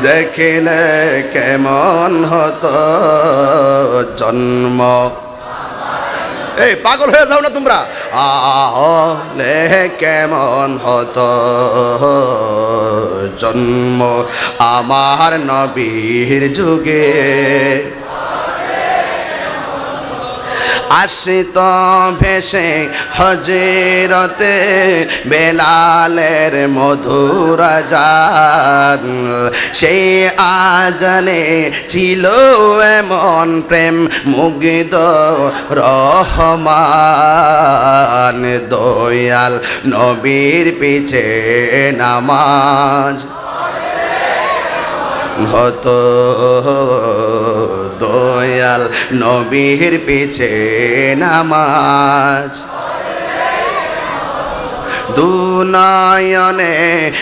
দেখিলে কেমন হত জন্ম? এই, পাগল হয়ে যাও না তোমরা। আহলে কেমন হত জন্ম? আমার নবীর যুগে আসিত ভেসে হজরতে বেলালের মধুর জান সেই আজানে ছিল এমন প্রেম মুগ্ধ রহমান। দয়াল নবীর পিছে নামাজ। হতো দয়াল নবীর পিছে নামাজ। দুনয়নে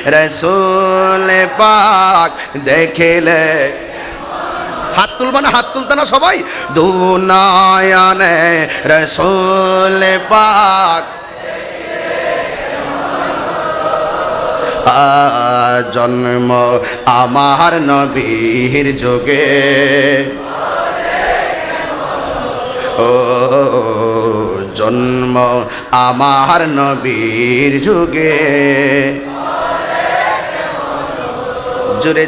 রসুল পাক দেখিলে। হাত তুলবা না, হাত তুলতে না সবাই। দুনয়নে রসুল পাক জন্ম আমার নবীর যোগে। ও জন্ম আমার নবীর যোগে। জুড়ে